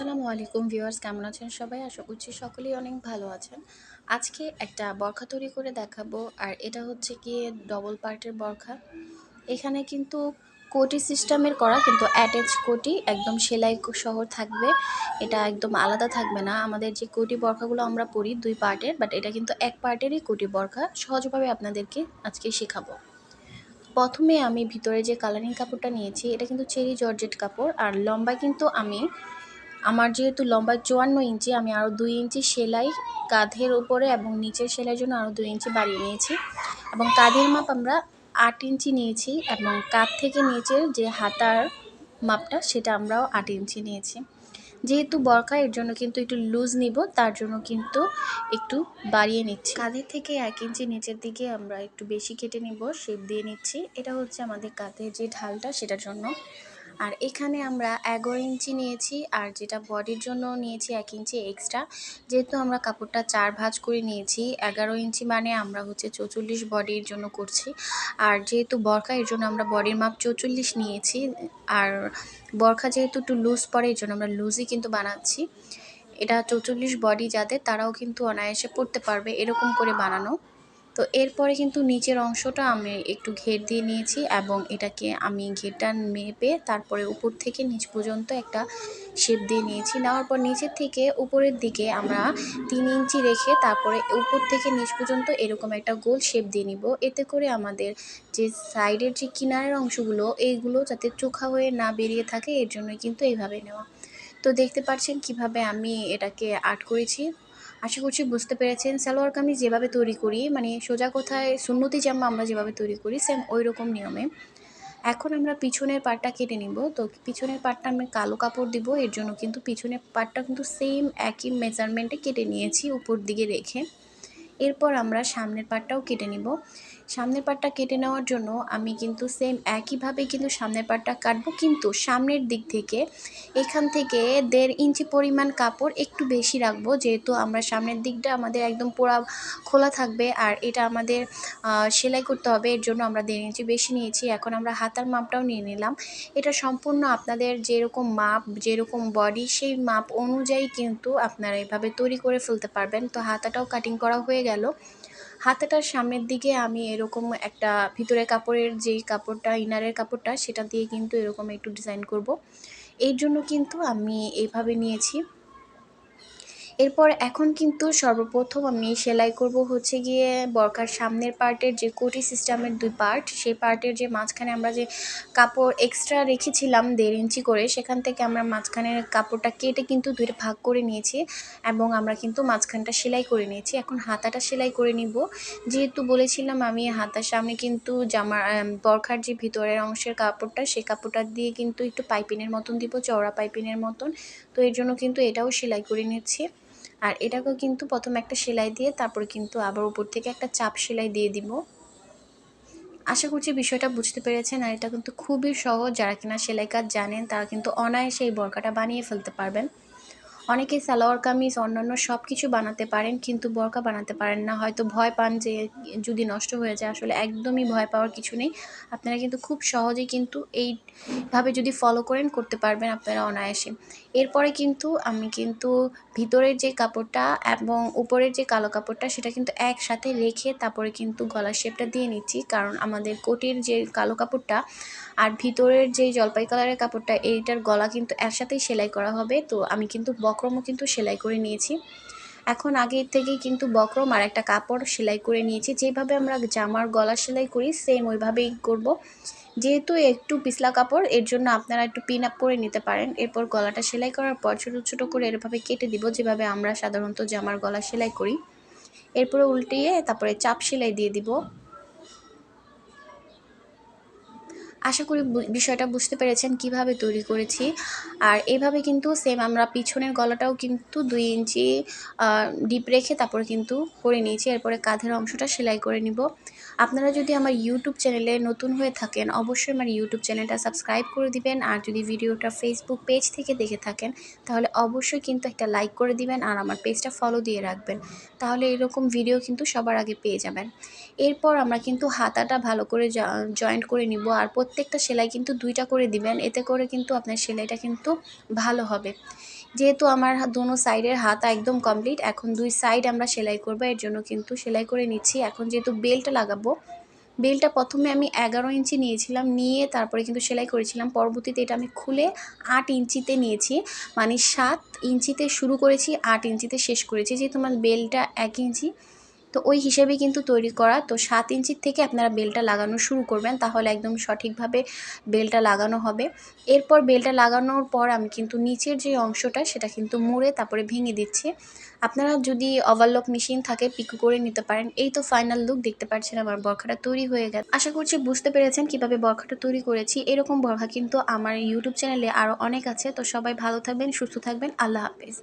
আসসালামু আলাইকুম ভিউয়ার্স, কেমন আছেন সবাই? আশা করছি সকলেই অনেক ভালো আছেন। আজকে একটা বরখা তৈরি করে দেখাবো, আর এটা হচ্ছে গিয়ে ডবল পার্টের বরখা। এখানে কিন্তু কোটি সিস্টেমের করা, কিন্তু অ্যাটাচ কোটি, একদম সেলাই সহ থাকবে। এটা একদম আলাদা থাকবে না। আমাদের যে কোটি বরখাগুলো আমরা পরি দুই পার্টের বাট এটা কিন্তু এক পার্টেরই কোটি বরখা। সহজভাবে আপনাদেরকে আজকে শেখাবো। প্রথমে আমি ভিতরে যে কালারিং কাপড়টা নিয়েছি, এটা কিন্তু চেরি জর্জেট কাপড়, আর লম্বা কিন্তু আমি আমার যেহেতু লম্বা চুয়ান্ন ইঞ্চি, আমি আরও দুই ইঞ্চি সেলাই কাঁধের উপরে এবং নিচের সেলাইয়ের জন্য আরও দুই ইঞ্চি বাড়িয়ে নিয়েছি। এবং কাঁধের মাপ আমরা আট ইঞ্চি নিয়েছি এবং কাঁধ থেকে নিচের যে হাতার মাপটা, সেটা আমরাও আট ইঞ্চি নিয়েছি। যেহেতু বরখা এর জন্য কিন্তু একটু লুজ নিব, তার জন্য কিন্তু একটু বাড়িয়ে নিচ্ছি। কাঁধের থেকে এক ইঞ্চি নিচের দিকে আমরা একটু বেশি কেটে নিব, শেপ দিয়ে নিচ্ছি। এটা হচ্ছে আমাদের কাঁধের যে ঢালটা, সেটার জন্য আর এখানে আমরা এগারো ইঞ্চি নিয়েছি, আর যেটা বডির জন্য নিয়েছি এক ইঞ্চি এক্সট্রা যেহেতু আমরা কাপড়টা চার ভাঁজ করে নিয়েছি, এগারো ইঞ্চি মানে আমরা হচ্ছে চৌচল্লিশ বডির জন্য করছি। আর যেহেতু বরখা, এর জন্য আমরা বডির মাপ চৌচল্লিশ নিয়েছি। আর বরখা যেহেতু একটু লুজ পড়ে এর জন্য আমরা লুজই কিন্তু বানাচ্ছি। এটা চৌচল্লিশ বডি যাদের, তারাও কিন্তু অনায়াসে পড়তে পারবে এরকম করে বানানো। তো এরপরে কিন্তু নিচের অংশটা আমি একটু ঘের দিয়ে নিয়েছি এবং এটাকে আমি ঘেরটা মেপে তারপরে উপর থেকে নিচ পর্যন্ত একটা শেপ দিয়ে নিয়েছি। নেওয়ার পর নিচের থেকে উপরের দিকে আমরা তিন ইঞ্চি রেখে তারপরে উপর থেকে নিচ পর্যন্ত এরকম একটা গোল শেপ দিয়ে নিব। এতে করে আমাদের যে সাইডের যে কিনারের অংশগুলো, এইগুলো যাতে চোখা হয়ে না বেরিয়ে থাকে, এর জন্যই কিন্তু এইভাবে নেওয়া। তো দেখতে পাচ্ছেন কীভাবে আমি এটাকে আর্ট করেছি। আশা করছি বুঝতে পেরেছেন। সালোয়ার কামিজ যেভাবে তৈরি করি মানে সোজা কোথায় সুন্নতি জামা আমরা যেভাবে তৈরি করি সেম ওই রকম নিয়মে। এখন আমরা পিছনের পাটটা কেটে নিব। তো পিছনের পাটটা আমি কালো কাপড় দিব, এর জন্য কিন্তু পিছনের পাটটা কিন্তু সেম একই মেজারমেন্টে কেটে নিয়েছি উপর দিকে রেখে। এরপর আমরা সামনের পাটটাও কেটে নিব। সামনের পাটটা কেটে নেওয়ার জন্য আমি কিন্তু সেম একইভাবে কিন্তু সামনের পাটটা কাটবো। কিন্তু সামনের দিক থেকে এখান থেকে দেড় ইঞ্চি পরিমাণ কাপড় একটু বেশি রাখব। যেহেতু আমরা সামনের দিকটা আমাদের একদম পোড়া খোলা থাকবে আর এটা আমাদের সেলাই করতে হবে। এর জন্য আমরা দেড় ইঞ্চি বেশি নিয়েছি। এখন আমরা হাতার মাপটাও নিয়ে নিলাম। এটা সম্পূর্ণ আপনাদের যেরকম মাপ, যেরকম বডি সেই মাপ অনুযায়ী কিন্তু আপনারা এভাবে তৈরি করে ফেলতে পারবেন। তো হাতাটাও কাটিং করা হয়ে গেল। হাতাটার সামনের দিকে আমি এরকম একটা ভিতরে কাপড়ের যেই কাপড়টা, ইনারের কাপড়টা, সেটা দিয়ে কিন্তু এরকম একটু ডিজাইন করব। এর জন্য কিন্তু আমি এইভাবে নিয়েছি। এরপর এখন কিন্তু সর্বপ্রথম আমি সেলাই করব হচ্ছে গিয়ে বরকার সামনের পার্টের যে কোটি সিস্টেমের দুই পার্ট, সেই পার্টের যে মাঝখানে আমরা যে কাপড় এক্সট্রা রেখেছিলাম দেড় ইঞ্চি করে, সেখান থেকে আমরা মাঝখানের কাপড়টা কেটে কিন্তু দুইটা ভাগ করে নিয়েছি এবং আমরা কিন্তু মাঝখানটা সেলাই করে নিয়েছি। এখন হাতাটা সেলাই করে নিব। যেহেতু বলেছিলাম আমি হাতার সামনে কিন্তু জামার বরখার যে ভিতরের অংশের কাপড়টা সেই কাপড়টা দিয়ে কিন্তু একটু পাইপিনের মতন দিব, চওড়া পাইপিনের মতন। তো এর জন্য কিন্তু এটাও সেলাই করে নিচ্ছি। আর এটাকেও কিন্তু প্রথম একটা সেলাই দিয়ে তারপরে কিন্তু আবার উপর থেকে একটা চাপ সেলাই দিয়ে দিব। আশা করছি বিষয়টা বুঝতে পেরেছেন আর এটা কিন্তু খুবই সহজ। যারা কিনা সেলাই কাজ জানেন তারা কিন্তু অনায়াসে এই বরকাটা বানিয়ে ফেলতে পারবেন। অনেকে সালোয়ার কামিজ, অন্যান্য সব কিছু বানাতে পারেন কিন্তু বরকা বানাতে পারেন না। হয়তো ভয় পান যে যদি নষ্ট হয়ে যায়, আসলে একদমই ভয় পাওয়ার কিছু নেই। আপনারা কিন্তু খুব সহজেই কিন্তু এইভাবে যদি ফলো করেন, করতে পারবেন আপনারা অনায়াসে। এরপরে কিন্তু আমি কিন্তু ভিতরের যে কাপড়টা এবং উপরের যে কালো কাপড়টা, সেটা কিন্তু একসাথে রেখে তারপরে কিন্তু গলার শেপটা দিয়ে নিচ্ছি। কারণ আমাদের কোটির যে কালো কাপড়টা আর ভিতরের যে জলপাই কালারের কাপড়টা, এইটার গলা কিন্তু একসাথেই সেলাই করা হবে। তো আমি কিন্তু বক্রমও কিন্তু সেলাই করে নিয়েছি। এখন আগের থেকেই কিন্তু বক্রম আর একটা কাপড় সেলাই করে নিয়েছি। যেভাবে আমরা জামার গলা সেলাই করি সেম ওইভাবেই করব। যেহেতু একটু পিছলা কাপড়, এর জন্য আপনারা একটু পিন আপ করে নিতে পারেন। এরপর গলাটা সেলাই করার পর ছোটো ছোটো করে এরভাবে কেটে দিব, যেভাবে আমরা সাধারণত জামার গলা সেলাই করি। এরপরে উল্টিয়ে তারপরে চাপ সেলাই দিয়ে দিব। আশা করি বিষয়টা বুঝতে পেরেছেন কীভাবে তৈরি করেছি। আর এভাবে কিন্তু সেম আমরা পিছনের গলাটাও কিন্তু দুই ইঞ্চি ডিপ রেখে তারপরে কিন্তু করে নিয়েছি। এরপরে কাঁধের অংশটা সেলাই করে নিব। আপনারা যদি আমার ইউটিউব চ্যানেলে নতুন হয়ে থাকেন, অবশ্যই আমার ইউটিউব চ্যানেলটা সাবস্ক্রাইব করে দিবেন। আর যদি ভিডিওটা ফেসবুক পেজ থেকে দেখে থাকেন, তাহলে অবশ্যই কিন্তু একটা লাইক করে দিবেন আর আমার পেজটা ফলো দিয়ে রাখবেন। তাহলে এরকম ভিডিও কিন্তু সবার আগে পেয়ে যাবেন। এরপর আমরা কিন্তু হাতাটা ভালো করে জয়েন্ট করে নিব। আর প্রত্যেকটা সেলাই কিন্তু দুইটা করে দিবেন, এতে করে কিন্তু আপনার সেলাইটা কিন্তু ভালো হবে। যেহেতু আমার দোনো সাইডের হাত একদম কমপ্লিট এখন দুই সাইড আমরা সেলাই করব, এর জন্য কিন্তু সেলাই করে নিচ্ছি। এখন যেহেতু বেল্ট লাগাবো, বেলটা প্রথমে আমি এগারো ইঞ্চি নিয়েছিলাম, নিয়ে তারপরে কিন্তু সেলাই করেছিলাম। পরবর্তীতে এটা আমি খুলে আট ইঞ্চিতে নিয়েছি মানে সাত ইঞ্চিতে শুরু করেছি, আট ইঞ্চিতে শেষ করেছি। যেহেতু আমার বেলটা এক ইঞ্চি তো ওই হিসেবে কিন্তু তৈরি করা। তো সাত ইঞ্চির থেকে আপনারা বেলটা লাগানো শুরু করবেন, তাহলে একদম সঠিকভাবে বেলটা লাগানো হবে। এরপর বেলটা লাগানোর পর আমি কিন্তু নিচের যে অংশটা, সেটা কিন্তু মুড়ে তারপরে ভেঙে দিচ্ছি। আপনারা যদি ওভারলক মেশিন থাকে পিকু করে নিতে পারেন। এই তো ফাইনাল লুক দেখতে পাচ্ছেন আমার বরখাটা তৈরি হয়ে গেছে। আশা করছি বুঝতে পেরেছেন কীভাবে বরখাটা তৈরি করেছি। এরকম বরখা কিন্তু আমার ইউটিউব চ্যানেলে আরও অনেক আছে। তো সবাই ভালো থাকবেন, সুস্থ থাকবেন। আল্লাহ হাফেজ।